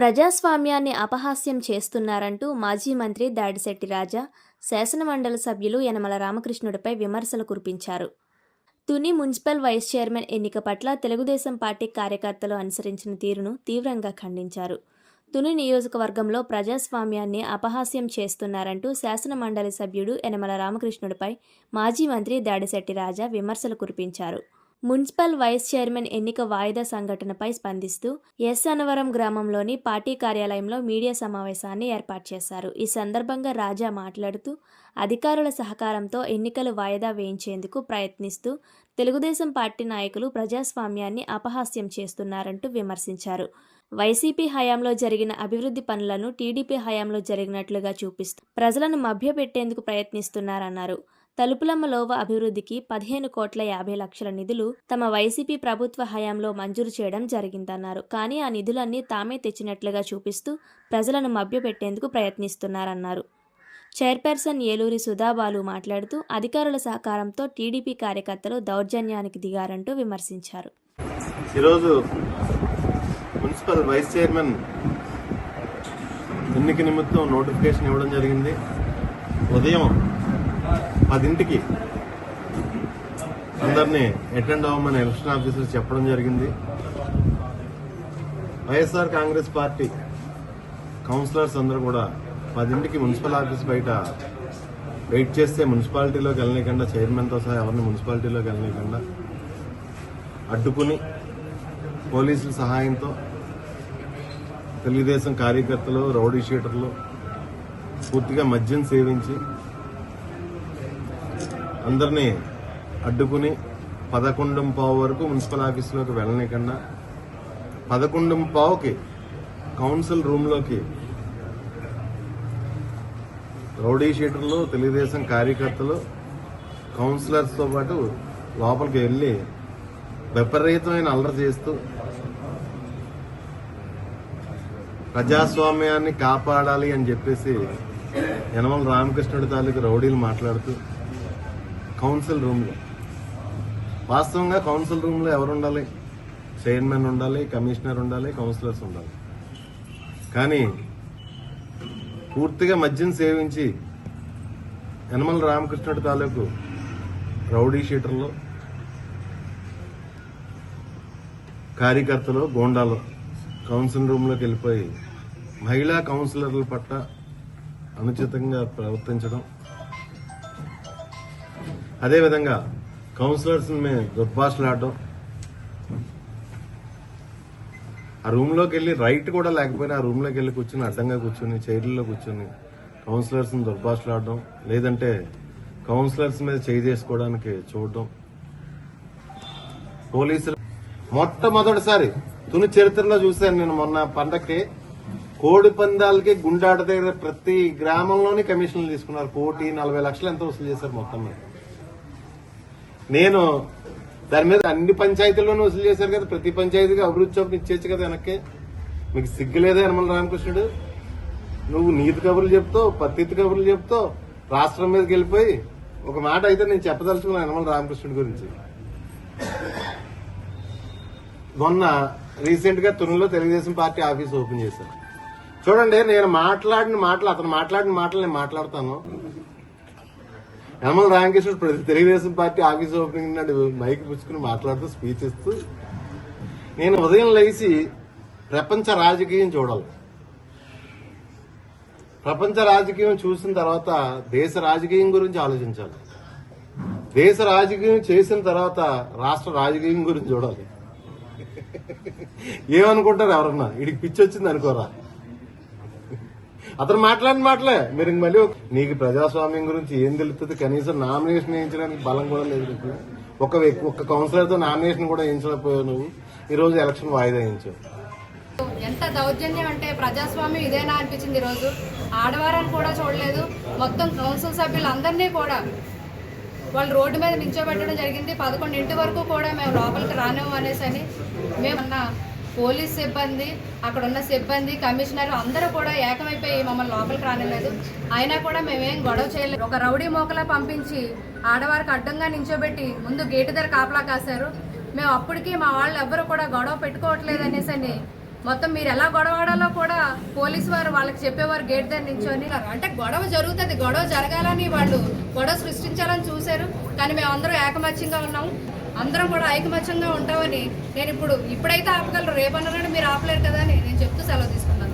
ప్రజాస్వామ్యాన్ని అపహాస్యం చేస్తున్నారంటూ మాజీ మంత్రి దాడిశెట్టి రాజా శాసనమండలి సభ్యులు యనమల రామకృష్ణుడిపై విమర్శలు కురిపించారు. తుని మున్సిపల్ వైస్ చైర్మన్ ఎన్నిక పట్ల తెలుగుదేశం పార్టీ కార్యకర్తలు అనుసరించిన తీరును తీవ్రంగా ఖండించారు. తుని నియోజకవర్గంలో ప్రజాస్వామ్యాన్ని అపహాస్యం చేస్తున్నారంటూ శాసనమండలి సభ్యుడు యనమల రామకృష్ణుడిపై మాజీ మంత్రి దాడిశెట్టి రాజా విమర్శలు కురిపించారు. మున్సిపల్ వైస్ చైర్మన్ ఎన్నిక వాయిదా సంఘటనపై స్పందిస్తూ ఎస్. అనవరం గ్రామంలోని పార్టీ కార్యాలయంలో మీడియా సమావేశాన్ని ఏర్పాటు చేశారు. ఈ సందర్భంగా రాజా మాట్లాడుతూ అధికారుల సహకారంతో ఎన్నికలు వాయిదా వేయించేందుకు ప్రయత్నిస్తూ తెలుగుదేశం పార్టీ నాయకులు ప్రజాస్వామ్యాన్ని అపహాస్యం చేస్తున్నారంటూ విమర్శించారు. వైసీపీ హయాంలో జరిగిన అభివృద్ధి పనులను టీడీపీ హయాంలో జరిగినట్లుగా చూపిస్తూ ప్రజలను మభ్యపెట్టేందుకు ప్రయత్నిస్తున్నారన్నారు. తలుపులమ్మ లోవ అభివృద్ధికి పదిహేను కోట్ల యాభై లక్షల నిధులు తమ వైసీపీ ప్రభుత్వ హయాంలో మంజూరు చేయడం జరిగిందన్నారు. కానీ ఆ నిధులన్నీ తామే తెచ్చినట్లుగా చూపిస్తూ ప్రజలను మభ్యపెట్టేందుకు ప్రయత్నిస్తున్నారన్నారు. చైర్పర్సన్ ఏలూరి సుధాబాలు మాట్లాడుతూ అధికారుల సహకారంతో టీడీపీ కార్యకర్తలు దౌర్జన్యానికి దిగారంటూ విమర్శించారు. ఈరోజు మున్సిపల్ వైస్ చైర్మన్ ఎన్నిక నిమిత్తం నోటిఫికేషన్ ఇవ్వడం జరిగింది. ఉదయం పదింటికి. అందరినీ అటెండ్ అవ్వమని ఎలక్షన్ ఆఫీసర్ చెప్పడం జరిగింది. వైఎస్ఆర్ కాంగ్రెస్ పార్టీ కౌన్సిలర్స్ అందరూ కూడా పదింటికి మున్సిపల్ ఆఫీస్ బయట వెయిట్ చేస్తే మున్సిపాలిటీలోకి వెళ్ళనీయకుండా చైర్మన్తో సహా ఎవరిని మున్సిపాలిటీలోకి వెళ్ళనీయకుండా అడ్డుకుని పోలీసుల సహాయంతో తెలుగుదేశం కార్యకర్తలు రౌడీ షీటర్లు పూర్తిగా మద్యం సేవించి అందరినీ అడ్డుకుని పదకొండు పావు వరకు మున్సిపల్ ఆఫీసులోకి వెళ్ళనీయకుండా పదకొండు పావుకి కౌన్సిల్ రూమ్లోకి రౌడీ షీటర్లు తెలుగుదేశం కార్యకర్తలు కౌన్సిలర్స్తో పాటు లోపలికి వెళ్ళి విపరీతమైన అల్లరి చేస్తూ ప్రజాస్వామ్యాన్ని కాపాడాలి అని చెప్పేసి యనమల రామకృష్ణుడి తాలూకు రౌడీలు మాట్లాడుతూ కౌన్సిల్ రూమ్లో. వాస్తవంగా కౌన్సిల్ రూమ్లో ఎవరు ఉండాలి చైర్మన్ ఉండాలి కమిషనర్ ఉండాలి కౌన్సిలర్స్ ఉండాలి. కానీ పూర్తిగా మద్యం సేవించి యనమల రామకృష్ణుడి తాలూకు రౌడీ షీటర్లు కార్యకర్తలు గోండాలు కౌన్సిల్ రూమ్లోకి వెళ్ళిపోయి మహిళా కౌన్సిలర్ల పట్ల అనుచితంగా ప్రవర్తించడం అదేవిధంగా కౌన్సిలర్స్ని మేము దుర్భాషలాడటం ఆ రూమ్లోకి వెళ్ళి రైట్ కూడా లేకపోయినా ఆ రూమ్లోకి వెళ్ళి కూర్చుని అడ్డంగా కూర్చుని చైర్లలో కూర్చుని కౌన్సిలర్స్ని దుర్భాషలాడడం. లేదంటే కౌన్సిలర్స్ మీద చేయి చేసుకోవడానికి చూడడం. పోలీసులు మొట్టమొదటిసారి తుని చరిత్రలో చూశాను నేను మొన్న పండక్కి. కోడి పందాలకి గుండాట దగ్గర ప్రతి గ్రామంలోని కమిషన్లు తీసుకున్నారు. కోటి నలభై లక్షలు ఎంత వసూలు చేశారు మొత్తం మీద. నేను దాని మీద అన్ని పంచాయతీల్లోనూ వసూలు చేశారు కదా. ప్రతి పంచాయతీకి అభివృద్ధి చోపు ఇచ్చేచ్చు కదా వెనక్కి. మీకు సిగ్గులేదా యనమల రామకృష్ణుడు. నువ్వు నీతి కబుర్లు చెప్తావు పత్తితి కబుర్లు చెప్తావు రాష్ట్రం మీదకి వెళ్ళిపోయి ఒక మాట అయితే నేను చెప్పదలుచుకున్నాను యనమల రామకృష్ణుడి గురించి. మొన్న రీసెంట్గా తునిలో తెలుగుదేశం పార్టీ ఆఫీస్ ఓపెన్ చేశారు. చూడండి నేను మాట్లాడిన మాటలు అతను మాట్లాడిన మాటలు నేను మాట్లాడతాను. యనమల రామకృష్ణుడు ప్రతి తెలుగుదేశం పార్టీ ఆఫీస్ ఓపెనింగ్ నాడు మైక్ పుచ్చుకుని మాట్లాడుతూ స్పీచ్ ఇస్తూ నేను ఉదయం లేచి ప్రపంచ రాజకీయం చూడాలి. ప్రపంచ రాజకీయం చూసిన తర్వాత దేశ రాజకీయం గురించి ఆలోచించాలి. దేశ రాజకీయం చేసిన తర్వాత రాష్ట్ర రాజకీయం గురించి చూడాలి. ఏమనుకుంటారు ఎవరన్నా? వీడికి పిచ్చి వచ్చింది అనుకోరా. అతను మాట్లాడిన మాటలే. మీరు మళ్ళీ నీకు ప్రజాస్వామ్యం గురించి ఏం తెలుస్తుంది కనీసం నామినేషన్ వేయించడానికి బలం కూడా లేదు ఒక వ్యక్తి ఒక్క కౌన్సిలర్తో నామినేషన్ కూడా వేయించలేకపోయావు నువ్వు. ఈ రోజు ఎలక్షన్ వాయిదా వేయించావు. ఎంత దౌర్జన్యం అంటే ప్రజాస్వామ్యం ఇదేనా అనిపించింది ఈరోజు ఆడవారని కూడా చూడలేదు. మొత్తం కౌన్సిల్ సభ్యులందరినీ కూడా వాళ్ళు రోడ్డు మీద నించోబెట్టడం జరిగింది. పదకొండింటి వరకు కూడా మేము లోపలికి రానివ్వం అనేసి అని మేమన్నా పోలీస్ సిబ్బంది అక్కడ ఉన్న సిబ్బంది కమిషనర్ అందరూ కూడా ఏకమైపోయి మమ్మల్ని లోపలికి రానలేదు. అయినా కూడా మేమేం గొడవ చేయలేదు. ఒక రౌడీ మోకలా పంపించి ఆడవారికి అడ్డంగా నించోబెట్టి ముందు గేటు దగ్గర కాపలా కాశారు. మేము అప్పటికి మా వాళ్ళు ఎవ్వరు కూడా గొడవ పెట్టుకోవట్లేదు అనేసి అని మొత్తం మీరు ఎలా గొడవ ఆడాలో కూడా పోలీసు వారు వాళ్ళకి చెప్పేవారు గేట్ దగ్గర నించొని. అంటే గొడవ జరుగుతుంది గొడవ జరగాలని వాళ్ళు గొడవ సృష్టించాలని చూశారు. కానీ మేము ఏకమత్యంగా ఉన్నాము. అందరం కూడా ఐకమత్యంగా ఉంటామని నేను ఇప్పుడు ఇప్పుడైతే ఆపగలరు రేపన్నారని మీరు ఆపలేరు కదా అని నేను చెప్తూ సెలవు తీసుకున్నాను.